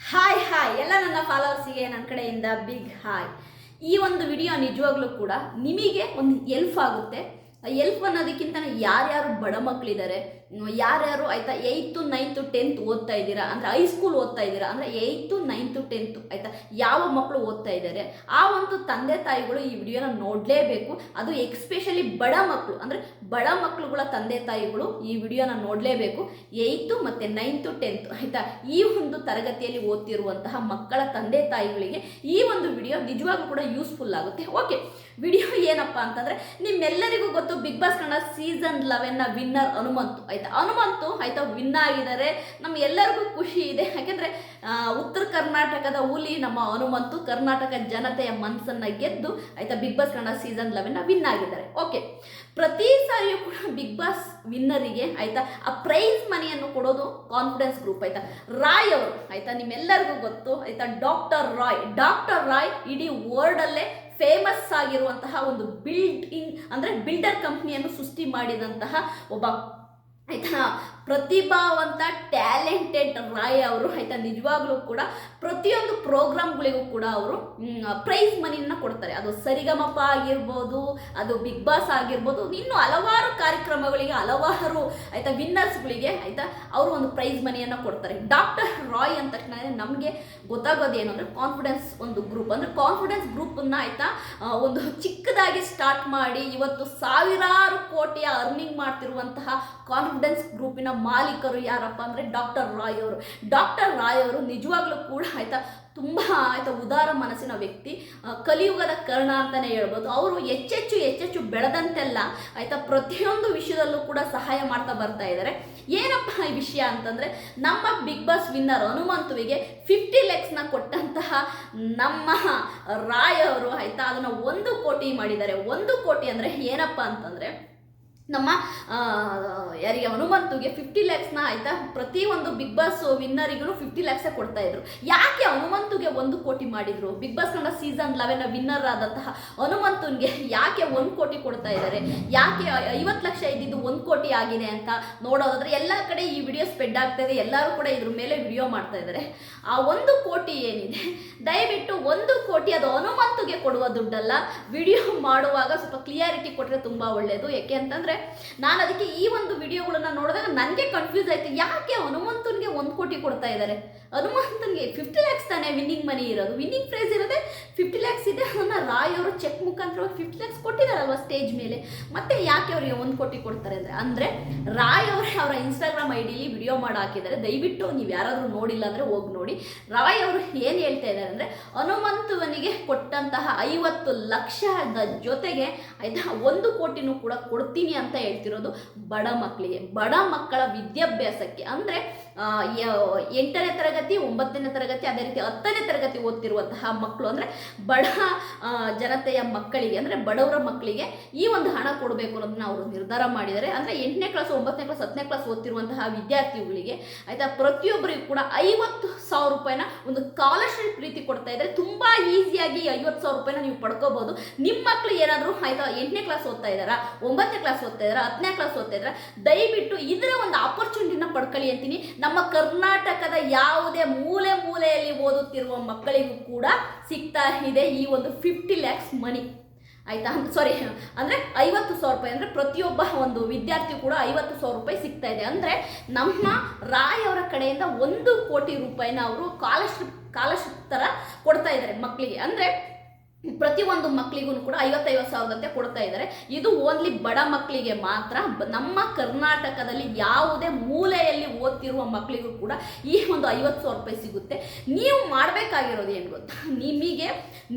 Hi hi ಎಲ್ಲ ನನ್ನ ಫಾಲೋವರ್ಸಿಗೆ ನನ್ನ ಕಡೆಯಿಂದ ಬಿಗ್ ಹಾಯ್ ಈ ಒಂದು ವಿಡಿಯೋ ನಿಜವಾಗ್ಲೂ ಕೂಡ ನಿಮಗೆ ಒಂದು ಎಲ್ಫ್ ಆಗುತ್ತೆ. ಎಲ್ಫ್ ಅನ್ನೋದಕ್ಕಿಂತ ಯಾರ್ಯಾರು ಬಡ ಮಕ್ಕಳಿದ್ದಾರೆ ಯಾರ್ಯಾರು ಆಯ್ತಾ ಏಯ್ತು ನೈನ್ತು ಟೆಂತ್ ಓದ್ತಾ ಇದ್ದೀರಾ? ಅಂದರೆ ಹೈಸ್ಕೂಲ್ ಓದ್ತಾ ಇದ್ದೀರಾ? ಅಂದರೆ ಏಯ್ತು ನೈನ್ತು ಟೆಂತು ಆಯ್ತಾ? ಯಾವ ಮಕ್ಕಳು ಓದ್ತಾ ಇದ್ದಾರೆ? ಆ ಒಂದು ತಂದೆ ತಾಯಿಗಳು ಈ ವಿಡಿಯೋನ ನೋಡಲೇಬೇಕು. ಅದು ಎಕ್ಸ್ಪೆಷಲಿ ಬಡ ಮಕ್ಕಳು ಅಂದರೆ ಬಡ ಮಕ್ಕಳುಗಳ ತಂದೆ ತಾಯಿಗಳು ಈ ವಿಡಿಯೋನ ನೋಡಲೇಬೇಕು. ಏಯ್ತು ಮತ್ತು ನೈನ್ತು ಟೆಂತ್ ಆಯಿತಾ? ಈ ಒಂದು ತರಗತಿಯಲ್ಲಿ ಓದ್ತಿರುವಂತಹ ಮಕ್ಕಳ ತಂದೆ ತಾಯಿಗಳಿಗೆ ಈ ಒಂದು ವಿಡಿಯೋ ನಿಜವಾಗ್ಲೂ ಕೂಡ ಯೂಸ್ಫುಲ್ ಆಗುತ್ತೆ. ಓಕೆ ವಿಡಿಯೋ ಏನಪ್ಪ ಅಂತಂದರೆ ನಿಮ್ಮೆಲ್ಲರಿಗೂ ಗೊತ್ತು ಬಿಗ್ ಬಾಸ್ ಕನ್ನಡ ಸೀಸನ್ ಲೆವೆನ್ನ ವಿನ್ನರ್ ಹನುಮಂತು ಹನುಮಂತು ಆಯ್ತಾ ವಿನ್ ಆಗಿದ್ದಾರೆ. ನಮ್ಗೆಲ್ಲರಿಗೂ ಖುಷಿ ಇದೆ. ಯಾಕೆಂದರೆ ಉತ್ತರ ಕರ್ನಾಟಕದ ಹುಲಿ ನಮ್ಮ ಹನುಮಂತು ಕರ್ನಾಟಕ ಜನತೆಯ ಮನಸ್ಸನ್ನು ಗೆದ್ದು ಆಯ್ತಾ ಬಿಗ್ ಬಾಸ್ ಕನ್ನಡ ಸೀಸನ್ ಲೆವೆನ್ನ ವಿನ್ ಆಗಿದ್ದಾರೆ. ಓಕೆ ಪ್ರತಿ ಸಾರಿಯೂ ಕೂಡ ಬಿಗ್ ಬಾಸ್ ವಿನ್ನರಿಗೆ ಆಯ್ತಾ ಆ ಪ್ರೈಸ್ ಮನಿಯನ್ನು ಕೊಡೋದು ಕಾನ್ಫಿಡೆನ್ಸ್ ಗ್ರೂಪ್ ಆಯ್ತಾ. ರಾಯ್ ಅವರು ಆಯ್ತಾ ನಿಮ್ಮೆಲ್ಲರಿಗೂ ಗೊತ್ತು, ಆಯ್ತಾ ಡಾಕ್ಟರ್ ರಾಯ್ ಡಾಕ್ಟರ್ ರಾಯ್ ಇಡೀ ವರ್ಲ್ಡಲ್ಲೇ ಫೇಮಸ್ ಆಗಿರುವಂತಹ ಒಂದು ಬಿಲ್ಡ್ ಇನ್ ಅಂದರೆ ಬಿಲ್ಡರ್ ಕಂಪ್ನಿಯನ್ನು ಸೃಷ್ಟಿ ಮಾಡಿದಂತಹ ಒಬ್ಬ ಆಯ್ತಾ? ಪ್ರತಿಭಾವಂತ ಟ್ಯಾಲೆಂಟೆಡ್ ರಾಯ್ ಅವರು ಆಯ್ತಾ? ನಿಜವಾಗ್ಲೂ ಕೂಡ ಪ್ರತಿಯೊಂದು ಪ್ರೋಗ್ರಾಮ್ಗಳಿಗೂ ಕೂಡ ಅವರು ಪ್ರೈಸ್ ಮನಿನ ಕೊಡ್ತಾರೆ. ಅದು ಸರಿಗಮಪ ಆಗಿರ್ಬೋದು, ಅದು ಬಿಗ್ ಬಾಸ್ ಆಗಿರ್ಬೋದು, ಇನ್ನು ಹಲವಾರು ಕಾರ್ಯಕ್ರಮಗಳಿಗೆ ಹಲವಾರು ಆಯ್ತಾ ವಿನ್ನರ್ಸ್ಗಳಿಗೆ ಆಯ್ತಾ ಅವರು ಒಂದು ಪ್ರೈಸ್ ಮನಿಯನ್ನು ಕೊಡ್ತಾರೆ. ಡಾಕ್ಟರ್ ರಾಯ್ ಅಂದ ತಕ್ಷಣ ನಮಗೆ ಗೊತ್ತಾಗೋದು ಏನು ಅಂದರೆ ಕಾನ್ಫಿಡೆನ್ಸ್ ಒಂದು ಗ್ರೂಪ್. ಅಂದರೆ ಕಾನ್ಫಿಡೆನ್ಸ್ ಗ್ರೂಪನ್ನು ಆಯ್ತಾ ಒಂದು ಚಿಕ್ಕದಾಗಿ ಸ್ಟಾರ್ಟ್ ಮಾಡಿ ಇವತ್ತು ಸಾವಿರಾರು ಕೋಟಿಯ ಅರ್ನಿಂಗ್ ಮಾಡ್ತಿರುವಂತಹ ಕಾನ್ಫಿಡೆನ್ಸ್ ಗ್ರೂಪಿನ ಮಾಲೀಕರು ಯಾರಪ್ಪ ಅಂದರೆ ಡಾಕ್ಟರ್ ರಾಯ್ ಅವರು. ಡಾಕ್ಟರ್ ರಾಯ್ ಅವರು ನಿಜವಾಗ್ಲೂ ಕೂಡ ಆಯ್ತಾ, ತುಂಬ ಆಯ್ತಾ ಉದಾರ ಮನಸ್ಸಿನ ವ್ಯಕ್ತಿ. ಕಲಿಯುಗದ ಕರ್ಣ ಅಂತಲೇ ಹೇಳ್ಬೋದು. ಅವರು ಹೆಚ್ಚೆಚ್ಚು ಹೆಚ್ಚೆಚ್ಚು ಬೆಳೆದಂತೆಲ್ಲ ಆಯ್ತಾ ಪ್ರತಿಯೊಂದು ವಿಷಯದಲ್ಲೂ ಕೂಡ ಸಹಾಯ ಮಾಡ್ತಾ ಬರ್ತಾ ಇದ್ದಾರೆ. ಏನಪ್ಪ ಈ ವಿಷಯ ಅಂತಂದರೆ, ನಮ್ಮ ಬಿಗ್ ಬಾಸ್ ವಿನ್ನರ್ ಹನುಮಂತುವಿಗೆ ಫಿಫ್ಟಿ ಲ್ಯಾಕ್ಸ್ನ ಕೊಟ್ಟಂತಹ ನಮ್ಮ ರಾಯ್ ಅವರು ಆಯ್ತಾ ಅದನ್ನು ಒಂದು ಕೋಟಿ ಮಾಡಿದ್ದಾರೆ. ಒಂದು ಕೋಟಿ ಅಂದರೆ ಏನಪ್ಪ ಅಂತಂದರೆ ನಮ್ಮ ಯಾರಿಗೆ ಹನುಮಂತುಗೆ ಫಿಫ್ಟಿ ಲ್ಯಾಕ್ಸ್ನ ಪ್ರತಿ ಒಂದು ಬಿಗ್ ಬಾಸ್ ವಿನ್ನರಿಗೂ ಫಿಫ್ಟಿ ಲ್ಯಾಕ್ಸೇ ಕೊಡ್ತಾ ಇದ್ರು. ಯಾಕೆ ಹನುಮಂತುಗೆ ಒಂದು ಕೋಟಿ ಮಾಡಿದ್ರು? Bigg Boss Kannada season eleven winner ಆದಂತಹ ಹನುಮಂತುನ್ಗೆ ಯಾಕೆ ಒಂದು ಕೋಟಿ ಕೊಡ್ತಾ ಇದ್ದಾರೆ ಯಾಕೆ ಐವತ್ತು ಲಕ್ಷ ಇದ್ದಿದ್ದು ಒಂದು ಕೋಟಿ ಆಗಿದೆ ಅಂತ ನೋಡೋದಾದ್ರೆ ಎಲ್ಲ ಕಡೆ ಈ ವಿಡಿಯೋ ಸ್ಪ್ರೆಡ್ ಆಗ್ತಾ ಇದೆ. ಎಲ್ಲರೂ ಕೂಡ ಇದ್ರ ಮೇಲೆ ವಿಡಿಯೋ ಮಾಡ್ತಾ ಇದ್ದಾರೆ ಆ ಒಂದು ಕೋಟಿ ಏನಿದೆ? ದಯವಿಟ್ಟು ಒಂದು ಕೋಟಿ ಅದು ಹನುಮಂತುಗೆ ಕೊಡುವ ದುಡ್ಡಲ್ಲ. ವಿಡಿಯೋ ಮಾಡುವಾಗ ಸ್ವಲ್ಪ ಕ್ಲಿಯಾರಿಟಿ ಕೊಟ್ಟರೆ ತುಂಬ ಒಳ್ಳೆಯದು ಯಾಕೆ ಅಂತಂದರೆ ನಾನು ಅದಕ್ಕೆ ಈ ಒಂದು ವಿಡಿಯೋಗಳನ್ನ ನೋಡಿದಾಗ ನನಗೆ ಕನ್ಫ್ಯೂಸ್ ಆಯಿತು. ಯಾಕೆ ಹನುಮಂತನಿಗೆ ಒಂದು ಕೋಟಿ ಕೊಡ್ತಾ ಇದ್ದಾರೆ? ಹನುಮಂತನಿಗೆ ಫಿಫ್ಟಿ ಲ್ಯಾಕ್ಸ್ ತಾನೇ ವಿನ್ನಿಂಗ್ ಮನಿ ಇರೋದು. ವಿನ್ನಿಂಗ್ ಪ್ರೈಸ್ ಇರೋದೇ ಫಿಫ್ಟಿ ಲ್ಯಾಕ್ಸ್ ಇದೆ. ಅದನ್ನು ರಾಯ್ ಅವರು ಚೆಕ್ ಮುಖಾಂತರ ಫಿಫ್ಟಿ ಲ್ಯಾಕ್ಸ್ ಕೊಟ್ಟಿದ್ದಾರಲ್ವ ಸ್ಟೇಜ್ ಮೇಲೆ? ಮತ್ತೆ ಯಾಕೆ ಅವರಿಗೆ ಒಂದು ಕೋಟಿ ಕೊಡ್ತಾರೆ ಅಂದರೆ? ಅಂದರೆ ರಾಯ್ ಅವರೇ ಅವರ ಇನ್ಸ್ಟಾಗ್ರಾಮ್ ಐ ಡಿಲಿ ವಿಡಿಯೋ ಮಾಡಿ ಹಾಕಿದ್ದಾರೆ. ದಯವಿಟ್ಟು ನೀವು ಯಾರಾದರೂ ನೋಡಿಲ್ಲ ಅಂದರೆ ಹೋಗಿ ನೋಡಿ. ರಾಯ್ ಅವರು ಏನು ಹೇಳ್ತಾ ಇದ್ದಾರೆ ಅಂದರೆ ಹನುಮಂತುವನಿಗೆ ಕೊಟ್ಟಂತಹ ಐವತ್ತು ಲಕ್ಷದ ಜೊತೆಗೆ ಆಯಿತಾ, ಒಂದು ಕೋಟಿನೂ ಕೂಡ ಕೊಡ್ತೀನಿ ಅಂತ ಹೇಳ್ತಿರೋದು ಬಡ ಮಕ್ಕಳಿಗೆ. ಬಡ ಮಕ್ಕಳ ವಿದ್ಯಾಭ್ಯಾಸಕ್ಕೆ. ಅಂದರೆ ಎಂಟನೇ ತರಗತಿ, ಒಂಬತ್ತನೇ ತರಗತಿ, ಅದೇ ರೀತಿ ಹತ್ತನೇ ತರಗತಿ ಓದ್ತಿರುವಂತಹ ಮಕ್ಕಳು ಅಂದರೆ ಬಡ ಜನತೆಯ ಮಕ್ಕಳಿಗೆ, ಅಂದರೆ ಬಡವರ ಮಕ್ಕಳಿಗೆ ಈ ಒಂದು ಹಣ ಕೊಡಬೇಕು ಅನ್ನೋದನ್ನ ಅವರು ನಿರ್ಧಾರ ಮಾಡಿದ್ದಾರೆ. ಅಂದರೆ ಎಂಟನೇ ಕ್ಲಾಸ್ ಒಂಬತ್ತನೇ ಕ್ಲಾಸ್ ಹತ್ತನೇ ಕ್ಲಾಸ್ ಓದ್ತಿರುವಂತಹ ವಿದ್ಯಾರ್ಥಿಗಳಿಗೆ ಆಯಿತಾ, ಪ್ರತಿಯೊಬ್ಬರಿಗೂ ಕೂಡ ಐವತ್ತು ಸಾವಿರ ರೂಪಾಯಿನ ಒಂದು ಸ್ಕಾಲರ್ಶಿಪ್ ರೀತಿ ಕೊಡ್ತಾ ಇದ್ದಾರೆ ತುಂಬ ಈಸಿಯಾಗಿ ಐವತ್ತು ಸಾವಿರ ರೂಪಾಯಿನ ನೀವು ಪಡ್ಕೋಬಹುದು. ನಿಮ್ಮ ಮಕ್ಕಳು ಏನಾದರೂ ಆಯಿತಾ, ಎಂಟನೇ ಕ್ಲಾಸ್ ಓದ್ತಾ ಇದ್ದಾರಾ, ಒಂಬತ್ತನೇ ಕ್ಲಾಸ್ ಓದ್ತಾ ಇದ್ದಾರಾ ಹತ್ತನೇ ಕ್ಲಾಸ್ ಓದ್ತಾ ಇದ್ದಾರೆ ದಯವಿಟ್ಟು ಇದರ ಒಂದು ಆಪರ್ಚುನಿಟಿನ ಪಡ್ಕೊಳ್ಳಿ ಅಂತೀನಿ. ನಮ್ಮ ಕರ್ನಾಟಕದ ಯಾವುದೇ ಮೂಲೆ ಮೂಲೆಯಲ್ಲಿ ಓದುತ್ತಿರುವ ಮಕ್ಕಳಿಗೂ ಕೂಡ ಸಿಗ್ತಾ ಇದೆ ಈ ಒಂದು ಫಿಫ್ಟಿ ಲ್ಯಾಕ್ಸ್ ಮನಿ ಆಯ್ತಾ? ಸಾರಿ ಅಂದರೆ ಐವತ್ತು ಸಾವಿರ ರೂಪಾಯಿ, ಅಂದರೆ ಪ್ರತಿಯೊಬ್ಬ ಒಂದು ವಿದ್ಯಾರ್ಥಿ ಕೂಡ ಐವತ್ತು ಸಾವಿರ ರೂಪಾಯಿ ಸಿಗ್ತಾ ಇದೆ. ಅಂದರೆ ನಮ್ಮ ರಾಯ್ ಅವರ ಕಡೆಯಿಂದ ಒಂದು ಕೋಟಿ ರೂಪಾಯಿನ ಅವರು ಸ್ಕಾಲರ್ಶಿಪ್ ಸ್ಕಾಲರ್ಶಿಪ್ ಥರ ಕೊಡ್ತಾ ಇದ್ದಾರೆ ಮಕ್ಕಳಿಗೆ. ಅಂದರೆ ಪ್ರತಿಯೊಂದು ಮಕ್ಕಳಿಗೂ ಕೂಡ ಐವತ್ತೈವತ್ತು ಸಾವಿರದಂತೆ ಕೊಡ್ತಾ ಇದ್ದಾರೆ. ಇದು ಓನ್ಲಿ ಬಡ ಮಕ್ಕಳಿಗೆ ಮಾತ್ರ, ನಮ್ಮ ಕರ್ನಾಟಕದಲ್ಲಿ ಯಾವುದೇ ಮೂಲೆಯಲ್ಲಿ ಓದ್ತಿರುವ ಮಕ್ಕಳಿಗೂ ಕೂಡ ಈ ಒಂದು ಐವತ್ತು ಸಾವಿರ ರೂಪಾಯಿ ಸಿಗುತ್ತೆ. ನೀವು ಮಾಡಬೇಕಾಗಿರೋದು ಏನು ಗೊತ್ತಾ? ನಿಮಗೆ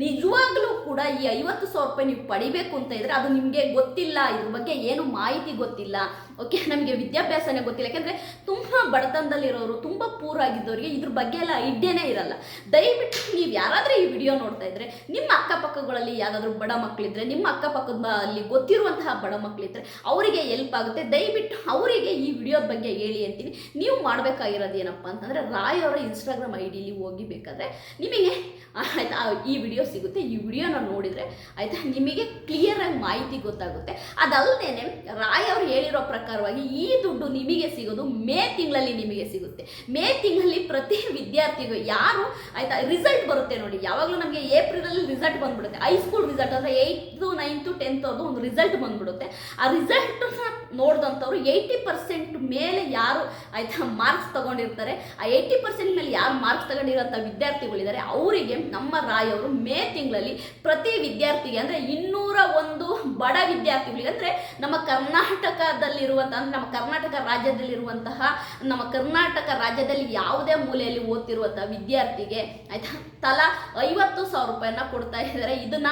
ನಿಜವಾಗ್ಲೂ ಕೂಡ ಈ ಐವತ್ತು ಸಾವಿರ ರೂಪಾಯಿ ನೀವು ಪಡಿಬೇಕು ಅಂತ ಇದ್ರೆ ಅದು ನಿಮಗೆ ಗೊತ್ತಿಲ್ಲ, ಇದ್ರ ಬಗ್ಗೆ ಏನು ಮಾಹಿತಿ ಗೊತ್ತಿಲ್ಲ. ಓಕೆ ನಮಗೆ ವಿದ್ಯಾಭ್ಯಾಸನೇ ಗೊತ್ತಿಲ್ಲ. ಯಾಕೆಂದರೆ ತುಂಬ ಬಡತನದಲ್ಲಿರೋರು, ತುಂಬ ಪೂರ್ ಆಗಿದ್ದವರಿಗೆ ಇದ್ರ ಬಗ್ಗೆ ಎಲ್ಲ ಐಡಿಯಾನೇ ಇರಲ್ಲ. ದಯವಿಟ್ಟು ನೀವು ಯಾರಾದರೂ ಈ ವಿಡಿಯೋ ನೋಡ್ತಾ ಇದ್ರೆ, ನಿಮ್ಮ ಅಕ್ಕಪಕ್ಕಗಳಲ್ಲಿ ಯಾವುದಾದ್ರೂ ಬಡ ಮಕ್ಕಳಿದ್ರೆ ನಿಮ್ಮ ಅಕ್ಕಪಕ್ಕದ ಅಲ್ಲಿ ಗೊತ್ತಿರುವಂತಹ ಬಡ ಮಕ್ಕಳಿದ್ರೆ ಅವರಿಗೆ ಎಲ್ಪ್ ಆಗುತ್ತೆ. ದಯವಿಟ್ಟು ಅವರಿಗೆ ಈ ವಿಡಿಯೋದ ಬಗ್ಗೆ ಹೇಳಿ ಅಂತೀನಿ. ನೀವು ಮಾಡಬೇಕಾಗಿರೋದು ಏನಪ್ಪ ಅಂತಂದರೆ, ರಾಯ್ ಅವರ ಇನ್ಸ್ಟಾಗ್ರಾಮ್ ಐ ಡಿಲಿ ಹೋಗಿ ಬೇಕಾದರೆ ನಿಮಗೆ, ಆಯ್ತಾ, ಈ ವಿಡಿಯೋ ಸಿಗುತ್ತೆ. ಈ ವಿಡಿಯೋನ ನೋಡಿದರೆ, ಆಯಿತಾ, ನಿಮಗೆ ಕ್ಲಿಯರಾಗಿ ಮಾಹಿತಿ ಗೊತ್ತಾಗುತ್ತೆ. ಅದಲ್ಲದೆ ರಾಯ್ ಅವರು ಹೇಳಿರೋ ಪ್ರಕಾರ ಪ್ರಕಾರವಾಗಿ ಈ ದುಡ್ಡು ನಿಮಗೆ ಸಿಗೋದು ಮೇ ತಿಂಗಳಲ್ಲಿ ನಿಮಗೆ ಸಿಗುತ್ತೆ. ಮೇ ತಿಂಗಳಲ್ಲಿ ಪ್ರತಿ ವಿದ್ಯಾರ್ಥಿಗೂ ಯಾರು ಆಯ್ತಾ ರಿಸಲ್ಟ್ ಬರುತ್ತೆ ನೋಡಿ, ಯಾವಾಗಲೂ ನಮಗೆ ಏಪ್ರಿಲಲ್ಲಿ ರಿಸಲ್ಟ್ ಬಂದ್ಬಿಡುತ್ತೆ. ಹೈಸ್ಕೂಲ್ ರಿಸಲ್ಟ್ ಅಂದರೆ ಏಯ್ತು ನೈನ್ತು ಟೆಂತ್ ಅದು ಒಂದು ರಿಸಲ್ಟ್ ಬಂದ್ಬಿಡುತ್ತೆ. ಆ ರಿಸಲ್ಟನ್ನ ನೋಡಿದಂಥವ್ರು ಏಯ್ಟಿ ಪರ್ಸೆಂಟ್ ಮೇಲೆ ಯಾರು ಆಯಿತಾ ಮಾರ್ಕ್ಸ್ ತಗೊಂಡಿರ್ತಾರೆ. ಆ ಏಯ್ಟಿ ಪರ್ಸೆಂಟ್ ಮೇಲೆ ಯಾರು ಮಾರ್ಕ್ಸ್ ತಗೊಂಡಿರೋಂಥ ವಿದ್ಯಾರ್ಥಿಗಳಿದ್ದಾರೆ, ಅವರಿಗೆ ನಮ್ಮ ರಾಯವರು ಮೇ ತಿಂಗಳಲ್ಲಿ ಪ್ರತಿ ವಿದ್ಯಾರ್ಥಿಗೆ ಅಂದರೆ ಇನ್ನೂರ ಒಂದು ಬಡ ವಿದ್ಯಾರ್ಥಿಗಳಿಗೆ ಅಂದರೆ ನಮ್ಮ ಕರ್ನಾಟಕದಲ್ಲಿರುವಂಥ, ಅಂದರೆ ನಮ್ಮ ಕರ್ನಾಟಕ ರಾಜ್ಯದಲ್ಲಿರುವಂತಹ, ನಮ್ಮ ಕರ್ನಾಟಕ ರಾಜ್ಯದಲ್ಲಿ ಯಾವುದೇ ಮೂಲೆಯಲ್ಲಿ ಓದ್ತಿರುವಂಥ ವಿದ್ಯಾರ್ಥಿಗೆ ಆಯಿತಾ ತಲಾ ಐವತ್ತು ಸಾವಿರ ರೂಪಾಯಿನ ಕೊಡ್ತಾ ಇದ್ದಾರೆ. ಇದನ್ನ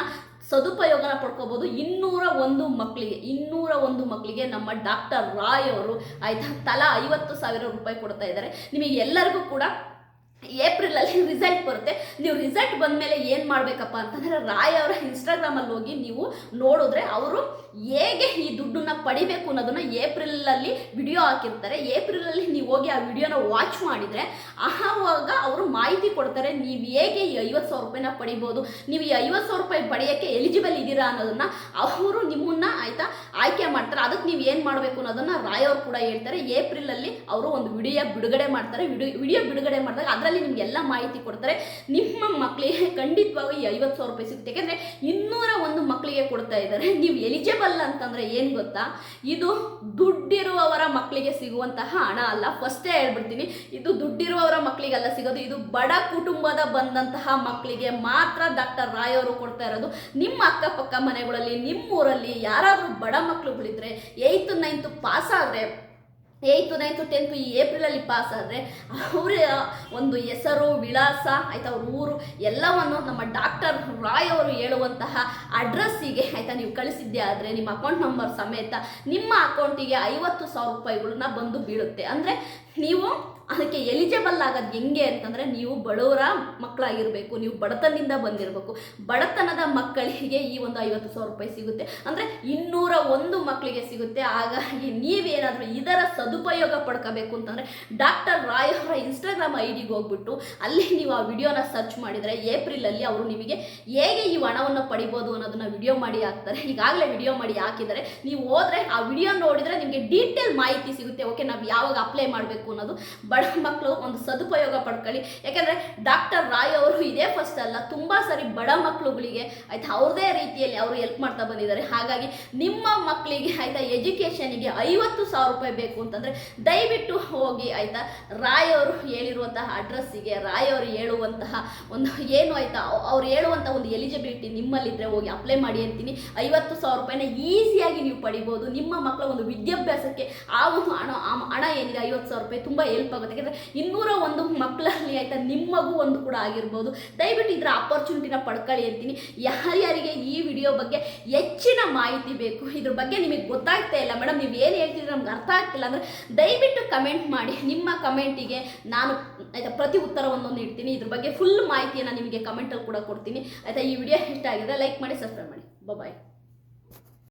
ಸದುಪಯೋಗನ ಪಡ್ಕೋಬೋದು. ಇನ್ನೂರ ಒಂದು ಮಕ್ಕಳಿಗೆ ಇನ್ನೂರ ಒಂದು ಮಕ್ಕಳಿಗೆ ನಮ್ಮ ಡಾಕ್ಟರ್ ರಾಯ್ ಅವರು ಆಯ್ತಾ ತಲಾ ಐವತ್ತು ಸಾವಿರ ರೂಪಾಯಿ ಕೊಡ್ತಾ ಇದ್ದಾರೆ. ನಿಮಗೆ ಎಲ್ಲರಿಗೂ ಕೂಡ ಏಪ್ರಿಲಲ್ಲಿ ರಿಸಲ್ಟ್ ಬರುತ್ತೆ. ನೀವು ರಿಸಲ್ಟ್ ಬಂದ ಮೇಲೆ ಏನು ಮಾಡಬೇಕಪ್ಪ ಅಂತಂದರೆ ರಾಯ್ ಅವರ ಇನ್ಸ್ಟಾಗ್ರಾಮಲ್ಲಿ ಹೋಗಿ ನೀವು ನೋಡಿದ್ರೆ ಅವರು ಹೇಗೆ ಈ ದುಡ್ಡನ್ನ ಪಡಿಬೇಕು ಅನ್ನೋದನ್ನ ಏಪ್ರಿಲಲ್ಲಿ ವಿಡಿಯೋ ಹಾಕಿರ್ತಾರೆ. ಏಪ್ರಿಲಲ್ಲಿ ನೀವು ಹೋಗಿ ಆ ವಿಡಿಯೋನ ವಾಚ್ ಮಾಡಿದರೆ ಆವಾಗ ಅವರು ಮಾಹಿತಿ ಕೊಡ್ತಾರೆ, ನೀವು ಹೇಗೆ ಈ ಐವತ್ತು ಸಾವಿರ ರೂಪಾಯಿನ ಪಡಿಬೋದು? ನೀವು ಈ ಐವತ್ತು ಸಾವಿರ ರೂಪಾಯಿ ಪಡೆಯೋಕ್ಕೆ ಎಲಿಜಿಬಲ್ ಇದ್ದೀರಾ ಅನ್ನೋದನ್ನ ಅವರು ನಿಮ್ಮನ್ನ ಆಯಿತಾ ಆಯ್ಕೆ ಮಾಡ್ತಾರೆ. ಅದಕ್ಕೆ ನೀವು ಏನು ಮಾಡಬೇಕು ಅನ್ನೋದನ್ನ ರಾಯ್ ಅವರು ಕೂಡ ಹೇಳ್ತಾರೆ. ಏಪ್ರಿಲಲ್ಲಿ ಅವರು ಒಂದು ವಿಡಿಯೋ ಬಿಡುಗಡೆ ಮಾಡ್ತಾರೆ. ವಿಡಿಯೋ ವಿಡಿಯೋ ಬಿಡುಗಡೆ ಮಾಡಿದಾಗ ಅದರಲ್ಲಿ ನಿಮ್ಗೆ ಎಲ್ಲ ಮಾಹಿತಿ ಕೊಡ್ತಾರೆ. ನಿಮ್ಮ ಮಕ್ಕಳಿಗೆ ಖಂಡಿತವಾಗಿ ಐವತ್ತು ಸಾವಿರ ರೂಪಾಯಿ ಸಿಗುತ್ತೆ. ಯಾಕೆಂದರೆ ಇನ್ನೂರ ಒಂದು ಮಕ್ಕಳಿಗೆ ಕೊಡ್ತಾ ಇದ್ದಾರೆ. ನೀವು ಎಲಿಜಿಬಲ್ ಅಂತಂದರೆ ಏನು ಗೊತ್ತಾ? ಇದು ದುಡ್ಡಿರುವವರ ಮಕ್ಕಳಿಗೆ ಸಿಗುವಂತಹ ಹಣ ಅಲ್ಲ. ಫಸ್ಟೇ ಹೇಳ್ಬಿಡ್ತೀನಿ. ಇದು ದುಡ್ಡಿರುವವರ ಮಕ್ಕಳಿಗೆಲ್ಲ ಸಿಗೋದು. ಇದು ಬಡ ಕುಟುಂಬದ ಬಂದಂತಹ ಮಕ್ಕಳಿಗೆ ಮಾತ್ರ ಡಾಕ್ಟರ್ ರಾಯ್ ಅವರು ಕೊಡ್ತಾ ಇರೋದು. ನಿಮ್ಮ ಅಕ್ಕಪಕ್ಕ ಮನೆಗಳಲ್ಲಿ, ನಿಮ್ಮೂರಲ್ಲಿ ಯಾರಾದರೂ ಬಡ ಮಕ್ಕಳುಗಳಿದ್ರೆ ಏಯ್ತು ನೈನ್ತು ಪಾಸ್ ಆದರೆ ಏಯ್ತು ನೈನ್ತು ಟೆಂತು ಈ ಏಪ್ರಿಲಲ್ಲಿ ಪಾಸ್ ಆದರೆ ಅವರ ಒಂದು ಹೆಸರು, ವಿಳಾಸ, ಆಯ್ತಾ ಅವ್ರ ಊರು ಎಲ್ಲವನ್ನು ನಮ್ಮ ಡಾಕ್ಟರ್ ರಾಯ್ ಅವರು ಹೇಳುವಂತಹ ಅಡ್ರೆಸ್ಸಿಗೆ ಆಯ್ತಾ ನೀವು ಕಳಿಸಿದ್ದೆ ಆದರೆ ನಿಮ್ಮ ಅಕೌಂಟ್ ನಂಬರ್ ಸಮೇತ ನಿಮ್ಮ ಅಕೌಂಟಿಗೆ ಐವತ್ತು ಸಾವಿರ ರೂಪಾಯಿಗಳನ್ನ ಬಂದು ಬೀಳುತ್ತೆ. ಅಂದರೆ ನೀವು ಅದಕ್ಕೆ ಎಲಿಜಿಬಲ್ ಆಗೋದು ಹೆಂಗೆ ಅಂತಂದರೆ ನೀವು ಬಡವರ ಮಕ್ಕಳಾಗಿರಬೇಕು, ನೀವು ಬಡತನದಿಂದ ಬಂದಿರಬೇಕು. ಬಡತನದ ಮಕ್ಕಳಿಗೆ ಈ ಒಂದು ಐವತ್ತು ಸಾವಿರ ರೂಪಾಯಿ ಸಿಗುತ್ತೆ. ಅಂದರೆ ಇನ್ನೂರ ಒಂದು ಮಕ್ಕಳಿಗೆ ಸಿಗುತ್ತೆ. ಹಾಗಾಗಿ ನೀವೇನಾದರೂ ಇದರ ಸದುಪಯೋಗ ಪಡ್ಕೋಬೇಕು ಅಂತಂದರೆ ಡಾಕ್ಟರ್ ರಾಯ್ ಅವರ ಇನ್ಸ್ಟಾಗ್ರಾಮ್ ಐ ಡಿಗೆ ಹೋಗ್ಬಿಟ್ಟು ಅಲ್ಲಿ ನೀವು ಆ ವಿಡಿಯೋನ ಸರ್ಚ್ ಮಾಡಿದರೆ ಏಪ್ರಿಲಲ್ಲಿ ಅವರು ನಿಮಗೆ ಹೇಗೆ ಈ ಹಣವನ್ನು ಪಡಿಬೋದು ಅನ್ನೋದನ್ನ ವಿಡಿಯೋ ಮಾಡಿ ಹಾಕ್ತಾರೆ. ಈಗಾಗಲೇ ವಿಡಿಯೋ ಮಾಡಿ ಹಾಕಿದರೆ ನೀವು ಹೋದರೆ ಆ ವಿಡಿಯೋ ನೋಡಿದರೆ ನಿಮಗೆ ಡೀಟೇಲ್ ಮಾಹಿತಿ ಸಿಗುತ್ತೆ. ಓಕೆ ನಾವು ಯಾವಾಗ ಅಪ್ಲೈ ಮಾಡಬೇಕು ಅನ್ನೋದು ಬಡ ಮಕ್ಕಳು ಒಂದು ಸದುಪಯೋಗ ಪಡ್ಕೊಳ್ಳಿ. ಯಾಕಂದರೆ ಡಾಕ್ಟರ್ ರಾಯ್ ಅವರು ಇದೇ ಫಸ್ಟ್ ಅಲ್ಲ, ತುಂಬ ಸರಿ ಬಡ ಮಕ್ಕಳುಗಳಿಗೆ ಆಯ್ತಾ ಅವ್ರದೇ ರೀತಿಯಲ್ಲಿ ಅವರು ಹೆಲ್ಪ್ ಮಾಡ್ತಾ ಬಂದಿದ್ದಾರೆ. ಹಾಗಾಗಿ ನಿಮ್ಮ ಮಕ್ಕಳಿಗೆ ಆಯ್ತಾ ಎಜುಕೇಷನಿಗೆ ಐವತ್ತು ಸಾವಿರ ರೂಪಾಯಿ ಬೇಕು ಅಂತಂದರೆ ದಯವಿಟ್ಟು ಹೋಗಿ ಆಯ್ತಾ ರಾಯ್ ಅವರು ಹೇಳಿರುವಂತಹ ಅಡ್ರೆಸ್ಸಿಗೆ ರಾಯ್ ಅವರು ಹೇಳುವಂತಹ ಒಂದು ಏನು ಆಯ್ತಾ ಅವ್- ಅವ್ರು ಹೇಳುವಂತಹ ಒಂದು ಎಲಿಜಿಬಿಲಿಟಿ ನಿಮ್ಮಲ್ಲಿದ್ದರೆ ಹೋಗಿ ಅಪ್ಲೈ ಮಾಡಿ ಅಂತೀನಿ. ಐವತ್ತು ಸಾವಿರ ರೂಪಾಯಿನ ಈಸಿಯಾಗಿ ನೀವು ಪಡಿಬೋದು. ನಿಮ್ಮ ಮಕ್ಕಳ ಒಂದು ವಿದ್ಯಾಭ್ಯಾಸಕ್ಕೆ ಆ ಒಂದು ಹಣ ಹಣ ಏನಿದೆ ಐವತ್ತು ಸಾವಿರ ರೂಪಾಯಿ ತುಂಬ ಹೆಲ್ಪ್ ಆಗುತ್ತೆ. ಯಾಕಂದರೆ ಇನ್ನೂರ ಒಂದು ಮಕ್ಕಳಲ್ಲಿ ಆಯಿತಾ ನಿಮ್ಮ ಒಂದು ಕೂಡ ಆಗಿರ್ಬೋದು. ದಯವಿಟ್ಟು ಇದರ ಅಪರ್ಚುನಿಟಿನ ಪಡ್ಕೊಳ್ಳಿ ಅಂತೀನಿ. ಯಾರ್ಯಾರಿಗೆ ಈ ವಿಡಿಯೋ ಬಗ್ಗೆ ಹೆಚ್ಚಿನ ಮಾಹಿತಿ ಬೇಕು, ಇದ್ರ ಬಗ್ಗೆ ನಿಮಗೆ ಗೊತ್ತಾಗ್ತಾ ಇಲ್ಲ ಮೇಡಮ್, ನೀವು ಏನು ಹೇಳ್ತಿದ್ರೆ ನಮ್ಗೆ ಅರ್ಥ ಆಗ್ತಿಲ್ಲ ಅಂದರೆ ದಯವಿಟ್ಟು ಕಮೆಂಟ್ ಮಾಡಿ. ನಿಮ್ಮ ಕಮೆಂಟಿಗೆ ನಾನು ಆಯಿತಾ ಪ್ರತಿ ಉತ್ತರವನ್ನು ನೀಡ್ತೀನಿ. ಇದ್ರ ಬಗ್ಗೆ ಫುಲ್ ಮಾಹಿತಿಯನ್ನು ನಿಮಗೆ ಕಮೆಂಟಲ್ಲಿ ಕೂಡ ಕೊಡ್ತೀನಿ. ಆಯಿತಾ, ಈ ವಿಡಿಯೋ ಇಷ್ಟ ಆಗಿದೆ ಲೈಕ್ ಮಾಡಿ ಸಬ್ಸ್ಕ್ರೈಬ್ ಮಾಡಿ. ಬಾಯ್